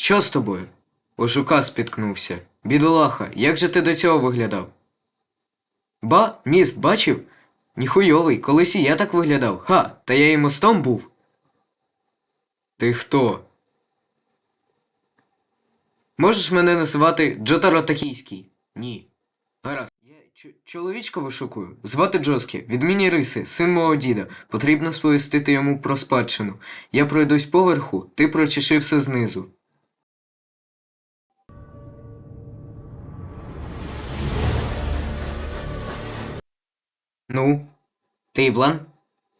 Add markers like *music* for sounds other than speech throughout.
Що з тобою? Ошука спіткнувся. Бідолаха, як же ти до цього виглядав? Ба, міст, бачив? Ніхуйовий, колись і я так виглядав. Ха, та я і мостом був. Ти хто? Можеш мене називати Джотаро Такійський? Ні. Гаразд. Я ч- чоловічка вишукую. Звати Джоскі, відмінні риси, син мого діда. Потрібно сповістити йому про спадщину. Я пройдусь поверху, ти прочеши все знизу. Ну, ти Іблан?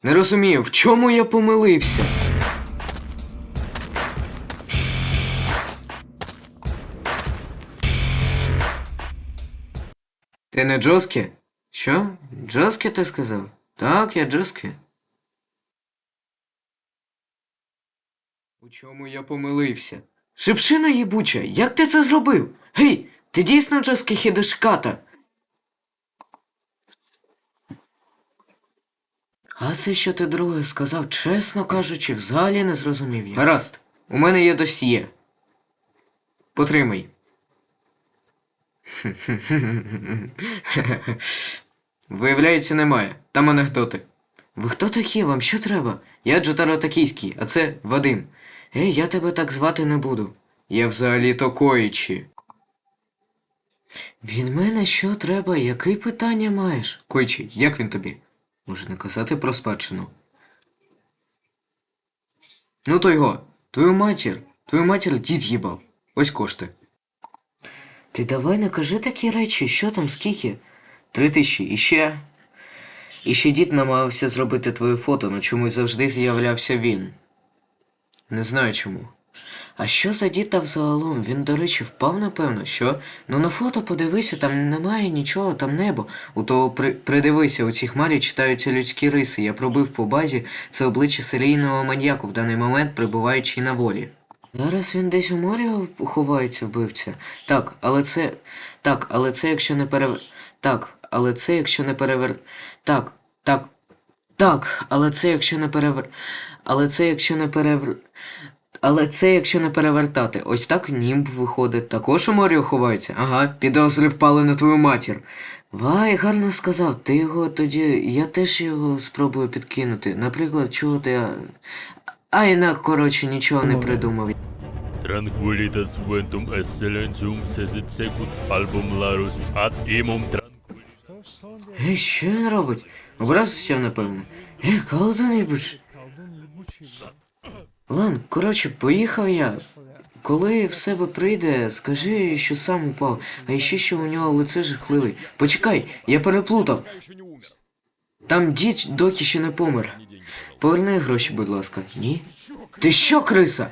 Не розумію, в чому я помилився? Ти не Джоскі? Що? Джоскі ти сказав? Так, я Джоскі. У чому я помилився? Шипшина їбуча, як ти це зробив? Гей, ти дійсно Джоскі Хідешката? А це що ти друге сказав, чесно кажучи, взагалі не зрозумів я. Гаразд, у мене є досьє. Потримай. *laughs* Виявляється, немає. Там анекдоти. Ви хто такі? Вам що треба? Я Джотаро Такійський, а це Вадим. Ей, я тебе так звати не буду. Я взагалі-то Коїчі. Від мене що треба? Який питання маєш? Койчі, як він тобі? Може не казати про спадщину. Ну то його, твою матір, твою матір дід їбав. Ось кошти. Ти давай не кажи такі речі, що там, скільки? Три тисячі, і ще. І ще дід намагався зробити твоє фото, але чомусь завжди з'являвся він. Не знаю чому. А що за дід та взагалом? Він, до речі, впав, напевно, що? Ну на фото подивися, там немає нічого, там небо. У того при... придивися, у цій хмарі читаються людські риси. Я пробив по базі це обличчя серійного маньяку в даний момент, перебуваючи на волі. Зараз він десь у морі ховається вбивця. Так, але це. Так, але це якщо не перевер. Так, але це якщо не перевер. Так, так. Так, але це якщо не перевер. Але це якщо не перевер. Але це якщо не перевертати. Ось так німб виходить. Також у морі ховається. Ага, підозри впали на твою матір. Вай, гарно сказав. Ти його тоді. Я теж його спробую підкинути. Наприклад, чого ти. А інак, коротше, нічого не придумав. Tranquilitas ventum excellentium sesit secut album larus ad imum tranquilitas. Ей, що він робить? Образився, напевно. Ей, колдун їбуч. Лан, коротше, поїхав я. Коли в себе прийде, скажи, що сам упав, а ще що у нього лице жахливе. Почекай, я переплутав. Там дід доки ще не помер. Поверни гроші, будь ласка. Ні? Ти що, криса?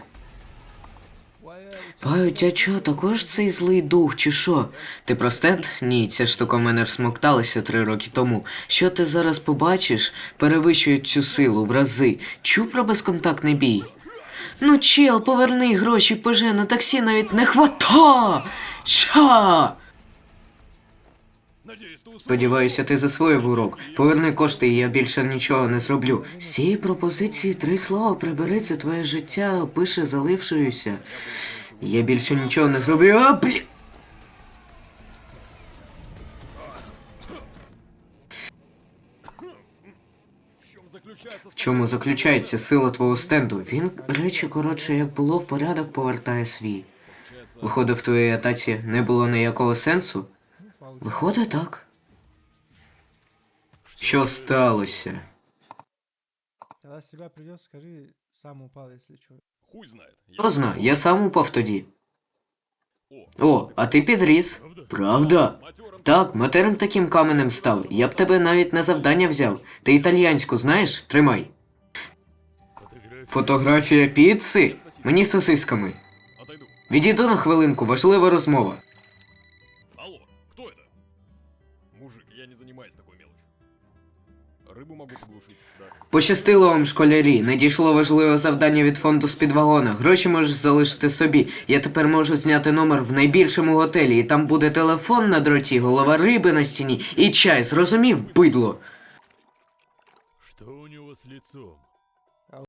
Паю, тя чо, також цей злий дух, чи що? Ти простент? Ні, ця штука в мене всмокталася три роки тому. Що ти зараз побачиш, перевищує цю силу в рази. Чув про безконтактний бій? Ну, чел, поверни гроші, поже, на таксі навіть не хвата! Ча. Сподіваюся, ти засвоїв урок. Поверни кошти, і я більше нічого не зроблю. З цієї пропозиції три слова прибери це твоє життя, пише залившоюся. Я більше нічого не зроблю. А, блін! В чому заключається сила твого стенду? Він речі, коротше, як було в порядок, повертає свій. Виходить, в твоїй атаці не було ніякого сенсу? Виходить так. Що сталося? Когда себя придет, скажи, сам упал, если что. Хуй знает. Хто зна, я сам упав тоді. О, а ти підріс. Правда? Так, материм таким каменем став. Я б тебе навіть на завдання взяв. Ти італіянську знаєш? Тримай. Фотографія піци? Мені з сосисками. Відійду на хвилинку, важлива розмова. Рибу, мабуть, глушить. Пощастило вам, школярі. Надійшло важливе завдання від фонду з під вагона. Гроші можеш залишити собі. Я тепер можу зняти номер в найбільшому готелі, і там буде телефон на дроті, голова риби на стіні і чай. Зрозумів, бидло. Що у нього з лицом?